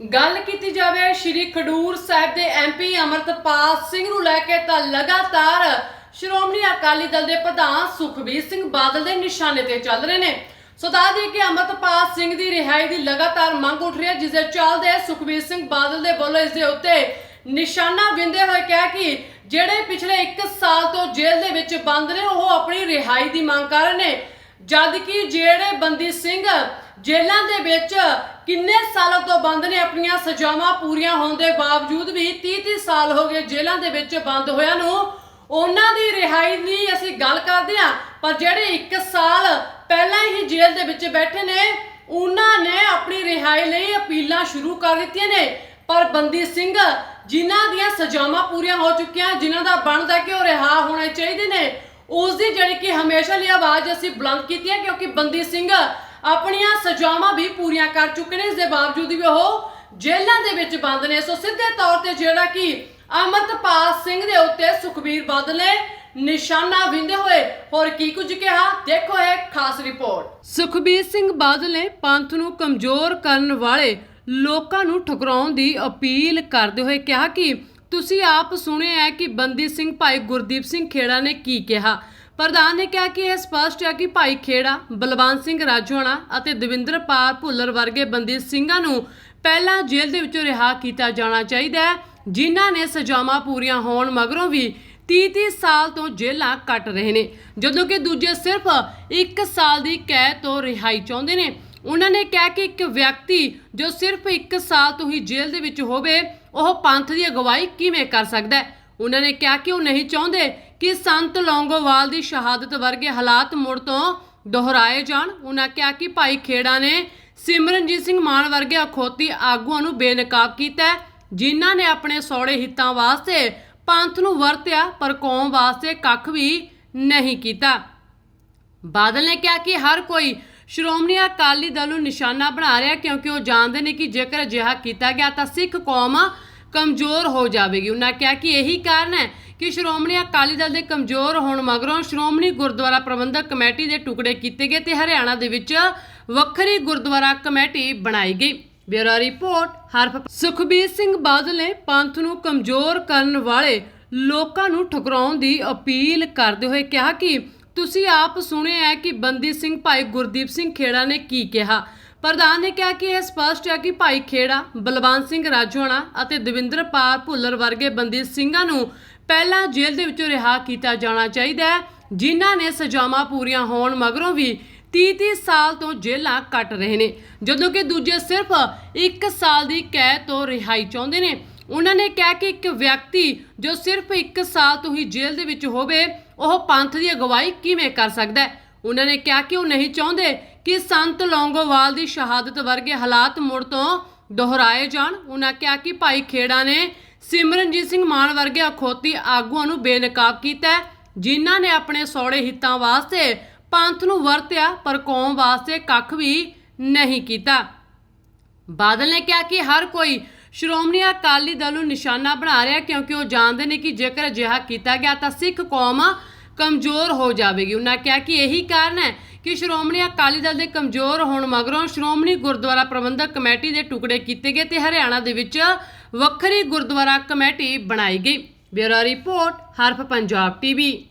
ਗੱਲ ਕੀਤੀ ਜਾਵੇ ਸ਼੍ਰੀ ਖਡੂਰ ਸਾਹਿਬ ਦੇ ਐਮਪੀ ਅਮਰਤਪਾਲ ਸਿੰਘ ਨੂੰ ਲੈ ਕੇ ਤਾਂ ਲਗਾਤਾਰ ਸ਼੍ਰੋਮਣੀ ਅਕਾਲੀ ਦਲ ਦੇ ਪ੍ਰਧਾਨ ਸੁਖਬੀਰ ਸਿੰਘ ਬਾਦਲ ਦੇ ਨਿਸ਼ਾਨੇ ਤੇ ਚੱਲ ਰਹੇ ਨੇ। ਸੋ ਦੱਸ ਦਈਏ ਕਿ ਅਮਰਤਪਾਲ ਸਿੰਘ ਦੀ ਰਿਹਾਈ ਦੀ ਲਗਾਤਾਰ ਮੰਗ ਉੱਠ ਰਹੀ ਹੈ, ਜਿਸ ਦੇ ਚੱਲਦੇ ਸੁਖਬੀਰ ਸਿੰਘ ਬਾਦਲ ਦੇ ਵੱਲੋਂ ਇਸ ਦੇ ਉੱਤੇ ਨਿਸ਼ਾਨਾ ਵਿੰਦੇ ਹੋਏ ਕਿਹਾ ਕਿ ਜਿਹੜੇ ਪਿਛਲੇ 1 ਸਾਲ ਤੋਂ ਜੇਲ੍ਹ ਦੇ ਵਿੱਚ ਬੰਦ ਨੇ, ਉਹ ਆਪਣੀ ਰਿਹਾਈ ਦੀ ਮੰਗ ਕਰ ਰਹੇ ਨੇ। ਜਦ ਕਿ ਜਿਹੜੇ ਬੰਦੀ ਸਿੰਘ ਜੇਲ੍ਹਾਂ ਦੇ ਵਿੱਚ ਕਿੰਨੇ ਸਾਲਾਂ ਤੋਂ ਬੰਦ ਨੇ ਆਪਣੀਆਂ ਸਜ਼ਾਵਾਂ ਪੂਰੀਆਂ ਹੋਣ ਦੇ ਬਾਵਜੂਦ ਵੀ 30-30 ਸਾਲ ਹੋ ਗਏ ਜੇਲ੍ਹਾਂ ਦੇ ਵਿੱਚ ਬੰਦ ਹੋਇਆ ਨੂੰ। ਉਹਨਾਂ ਦੀ ਰਿਹਾਈ ਦੀ ਅਸੀਂ ਗੱਲ ਕਰਦੇ ਹਾਂ, ਪਰ ਜਿਹੜੇ 1 ਸਾਲ ਪਹਿਲਾਂ ਹੀ ਜੇਲ੍ਹ ਦੇ ਵਿੱਚ ਬੈਠੇ ਨੇ, ਉਹਨਾਂ ਨੇ ਆਪਣੀ ਰਿਹਾਈ ਲਈ ਅਪੀਲਾਂ ਸ਼ੁਰੂ ਕਰ ਦਿੱਤੀਆਂ ਨੇ। ਪਰ ਬੰਦੀ ਸਿੰਘ, ਜਿਨ੍ਹਾਂ ਦੀਆਂ ਸਜ਼ਾਵਾਂ ਪੂਰੀਆਂ ਹੋ ਚੁੱਕੀਆਂ, ਜਿਨ੍ਹਾਂ ਦਾ ਬਣਦਾ ਕਿ ਉਹ ਰਿਹਾ ਹੋਣੇ ਚਾਹੀਦੇ ਨੇ ਉਸ ਦੀ ਜਿਹੜੀ ਕਿ ਹਮੇਸ਼ਾ ਲਈ ਆਵਾਜ਼ ਅਸੀਂ ਬੁਲੰਦ ਕੀਤੀ ਹੈ, ਕਿਉਂਕਿ ਬੰਦੀ ਸਿੰਘ ਆਪਣੀਆਂ ਸਜ਼ਾਵਾਂ ਵੀ ਪੂਰੀਆਂ ਕਰ ਚੁੱਕੇ ਨੇ। ਇਸ ਦੇ ਬਾਵਜੂਦ ਵੀ ਉਹ ਜੇਲ੍ਹਾਂ ਦੇ ਵਿੱਚ ਬੰਦ ਨੇ। ਸੋ ਸਿੱਧੇ ਤੌਰ ਤੇ ਜਿਹੜਾ ਕਿ ਅਮਰਤਪਾਲ ਸਿੰਘ ਦੇ ਉੱਤੇ ਸੁਖਬੀਰ ਬਾਦਲ ਨੇ ਨਿਸ਼ਾਨਾ ਵਿੰਦੇ ਹੋਏ, ਹੋਰ ਕੀ ਕੁਝ ਕਿਹਾ? ਦੇਖੋ ਇਹ ਖਾਸ ਰਿਪੋਰਟ। ਸੁਖਬੀਰ ਸਿੰਘ ਬਾਦਲ ਨੇ ਪੰਥ ਨੂੰ ਕਮਜ਼ੋਰ ਕਰਨ ਵਾਲੇ ਲੋਕਾਂ ਨੂੰ ਠੁਕਰਾਉਣ ਦੀ ਅਪੀਲ ਕਰਦੇ ਹੋਏ ਕਿਹਾ ਕਿ ਤੁਸੀਂ ਆਪ ਸੁਣਿਆ ਹੈ ਕਿ ਬੰਦੀ ਸਿੰਘ ਭਾਈ ਗੁਰਦੀਪ ਸਿੰਘ ਖੇੜਾ ਨੇ ਕੀ ਕਿਹਾ। ਪ੍ਰਧਾਨ ਨੇ ਕਿਹਾ ਕਿ ਇਹ ਸਪਸ਼ਟ ਹੈ ਕਿ ਭਾਈ ਖੇੜਾ, ਬਲਵੰਤ ਸਿੰਘ ਰਾਜੋਆਣਾ ਅਤੇ ਦਵਿੰਦਰਪਾਲ ਭੁੱਲਰ ਵਰਗੇ ਬੰਦੀ ਸਿੰਘਾਂ ਨੂੰ ਪਹਿਲਾਂ ਜੇਲ੍ਹ ਦੇ ਵਿੱਚੋਂ ਰਿਹਾ ਕੀਤਾ ਜਾਣਾ ਚਾਹੀਦਾ ਹੈ, ਜਿਨ੍ਹਾਂ ਨੇ ਸਜ਼ਾਵਾਂ ਪੂਰੀਆਂ ਹੋਣ ਮਗਰੋਂ ਵੀ 30-30 ਸਾਲ ਤੋਂ ਜੇਲ੍ਹਾਂ ਕੱਟ ਰਹੇ ਨੇ। ਜਦੋਂ ਕਿ ਦੂਜੇ ਸਿਰਫ 1 ਸਾਲ ਦੀ ਕੈਦ ਤੋਂ ਰਿਹਾਈ ਚਾਹੁੰਦੇ ਨੇ। ਉਹਨਾਂ ਨੇ ਕਿਹਾ ਕਿ ਇੱਕ ਵਿਅਕਤੀ ਜੋ ਸਿਰਫ 1 ਸਾਲ ਤੋਂ ਹੀ ਜੇਲ੍ਹ ਦੇ ਵਿੱਚ ਹੋਵੇ, ਉਹ ਪੰਥ ਦੀ ਅਗਵਾਈ ਕਿਵੇਂ ਕਰ ਸਕਦਾ ਹੈ? ਉਹਨਾਂ ਨੇ ਕਿਹਾ ਕਿ ਉਹ ਨਹੀਂ ਚਾਹੁੰਦੇ ਕਿ ਸੰਤ ਲੌਂਗੋਵਾਲ ਦੀ ਸ਼ਹਾਦਤ ਵਰਗੇ ਹਾਲਾਤ ਮੁੜ ਤੋਂ ਦੁਹਰਾਏ ਜਾਣ। ਉਹਨਾਂ ਕਿਹਾ ਕਿ ਭਾਈ ਖੇੜਾ ਨੇ ਸਿਮਰਨਜੀਤ ਸਿੰਘ ਮਾਨ ਵਰਗੇ ਅਖੌਤੀ ਆਗੂਆਂ ਨੂੰ ਬੇਨਕਾਬ ਕੀਤਾ ਜਿਨ੍ਹਾਂ ਨੇ ਆਪਣੇ ਸੌੜੇ ਹਿੱਤਾਂ ਵਾਸਤੇ ਪੰਥ ਨੂੰ ਵਰਤਿਆ, ਪਰ ਕੌਮ ਵਾਸਤੇ ਕੱਖ ਵੀ ਨਹੀਂ ਕੀਤਾ। ਬਾਦਲ ਨੇ ਕਿਹਾ ਕਿ ਹਰ ਕੋਈ ਸ਼੍ਰੋਮਣੀ ਅਕਾਲੀ ਦਲ ਨੂੰ ਨਿਸ਼ਾਨਾ ਬਣਾ ਰਿਹਾ ਕਿਉਂਕਿ ਉਹ ਜਾਣਦੇ ਨੇ ਕਿ ਜੇਕਰ ਅਜਿਹਾ ਕੀਤਾ ਗਿਆ ਤਾਂ ਸਿੱਖ ਕੌਮ ਕਮਜ਼ੋਰ ਹੋ ਜਾਵੇਗੀ। ਉਹਨਾਂ ਕਿਹਾ ਕਿ ਇਹੀ ਕਾਰਨ ਹੈ ਕਿ ਸ਼੍ਰੋਮਣੀ ਅਕਾਲੀ ਦਲ ਦੇ ਕਮਜ਼ੋਰ ਹੋਣ ਮਗਰੋਂ ਸ਼੍ਰੋਮਣੀ ਗੁਰਦੁਆਰਾ ਪ੍ਰਬੰਧਕ ਕਮੇਟੀ ਦੇ ਟੁਕੜੇ ਕੀਤੇ ਗਏ ਤੇ ਹਰਿਆਣਾ ਦੇ ਵਿੱਚ ਵੱਖਰੀ ਗੁਰਦੁਆਰਾ ਕਮੇਟੀ ਬਣਾਈ ਗਈ। ਬਿਊਰੋ ਰਿਪੋਰਟ, ਹਰਫ ਸੁਖਬੀਰ ਸਿੰਘ ਬਾਦਲ ਨੇ ਪੰਥ ਨੂੰ ਕਮਜ਼ੋਰ ਕਰਨ ਵਾਲੇ ਲੋਕਾਂ ਨੂੰ ਠੁਕਰਾਉਣ ਦੀ ਅਪੀਲ ਕਰਦੇ ਹੋਏ ਕਿਹਾ ਕਿ ਤੁਸੀਂ ਆਪ ਸੁਣਿਆ ਹੈ ਕਿ ਬੰਦੀ ਸਿੰਘ ਭਾਈ ਗੁਰਦੀਪ ਸਿੰਘ ਖੇੜਾ ਨੇ ਕੀ ਕਿਹਾ। ਪ੍ਰਧਾਨ ਨੇ ਕਿਹਾ ਕਿ ਇਹ ਸਪਸ਼ਟ ਹੈ ਕਿ ਭਾਈ ਖੇੜਾ, ਬਲਵੰਤ ਸਿੰਘ ਰਾਜੋਆਣਾ ਅਤੇ ਦਵਿੰਦਰਪਾਲ ਭੁੱਲਰ ਵਰਗੇ ਬੰਦੀ ਸਿੰਘਾਂ ਨੂੰ ਪਹਿਲਾਂ ਜੇਲ੍ਹ ਦੇ ਵਿੱਚੋਂ ਰਿਹਾ ਕੀਤਾ ਜਾਣਾ ਚਾਹੀਦਾ ਹੈ, ਜਿਨ੍ਹਾਂ ਨੇ ਸਜ਼ਾਵਾਂ ਪੂਰੀਆਂ ਹੋਣ ਮਗਰੋਂ ਵੀ 30-30 ਸਾਲ ਤੋਂ ਜੇਲ੍ਹਾਂ ਕੱਟ ਰਹੇ ਨੇ। ਜਦੋਂ ਕਿ ਦੂਜੇ ਸਿਰਫ 1 ਸਾਲ ਦੀ ਕੈਦ ਤੋਂ ਰਿਹਾਈ ਚਾਹੁੰਦੇ ਨੇ। ਉਹਨਾਂ ਨੇ ਕਿਹਾ ਕਿ ਇੱਕ ਵਿਅਕਤੀ ਜੋ ਸਿਰਫ 1 ਸਾਲ ਤੋਂ ਹੀ ਜੇਲ੍ਹ ਦੇ ਵਿੱਚ ਹੋਵੇ, ਉਹ ਪੰਥ ਦੀ ਅਗਵਾਈ ਕਿਵੇਂ ਕਰ ਸਕਦਾ ਹੈ? ਉਹਨਾਂ ਨੇ ਕਿਹਾ ਕਿ ਉਹ ਨਹੀਂ ਚਾਹੁੰਦੇ ਕਿ ਸੰਤ ਲੌਂਗੋਵਾਲ ਦੀ ਸ਼ਹਾਦਤ ਵਰਗੇ ਹਾਲਾਤ ਮੁੜ ਤੋਂ ਦੁਹਰਾਏ ਜਾਣ। ਉਹਨਾਂ ਕਿਹਾ ਕਿ ਭਾਈ ਖੇੜਾ ਨੇ ਸਿਮਰਨਜੀਤ ਸਿੰਘ ਮਾਨ ਵਰਗੇ ਅਖੌਤੀ ਆਗੂਆਂ ਨੂੰ ਬੇਨਕਾਬ ਕੀਤਾ ਜਿਨ੍ਹਾਂ ਨੇ ਆਪਣੇ ਸੌੜੇ ਹਿੱਤਾਂ ਵਾਸਤੇ ਪੰਥ ਨੂੰ ਵਰਤਿਆ, ਪਰ ਕੌਮ ਵਾਸਤੇ ਕੱਖ ਵੀ ਨਹੀਂ ਕੀਤਾ। ਬਾਦਲ ਨੇ ਕਿਹਾ ਕਿ ਹਰ ਕੋਈ ਸ਼੍ਰੋਮਣੀ ਅਕਾਲੀ ਦਲ ਨੂੰ ਨਿਸ਼ਾਨਾ ਬਣਾ ਰਿਹਾ ਕਿਉਂਕਿ ਉਹ ਜਾਣਦੇ ਨੇ ਕਿ ਜੇਕਰ ਅਜਿਹਾ ਕੀਤਾ ਗਿਆ ਤਾਂ ਸਿੱਖ ਕੌਮ ਕਮਜ਼ੋਰ ਹੋ ਜਾਵੇਗੀ। ਉਹਨਾਂ ਕਿਹਾ ਕਿ ਇਹੀ ਕਾਰਨ ਹੈ ਕਿ ਸ਼੍ਰੋਮਣੀ ਅਕਾਲੀ ਦਲ ਦੇ ਕਮਜ਼ੋਰ ਹੋਣ ਮਗਰੋਂ ਸ਼੍ਰੋਮਣੀ ਗੁਰਦੁਆਰਾ ਪ੍ਰਬੰਧਕ ਕਮੇਟੀ ਦੇ ਟੁਕੜੇ ਕੀਤੇ ਗਏ ਤੇ ਹਰਿਆਣਾ ਦੇ ਵਿੱਚ ਵੱਖਰੀ ਗੁਰਦੁਆਰਾ ਕਮੇਟੀ ਬਣਾਈ ਗਈ। ਬਿਊਰੋ ਰਿਪੋਰਟ, ਹਰਫ ਪੰਜਾਬ ਟੀਵੀ।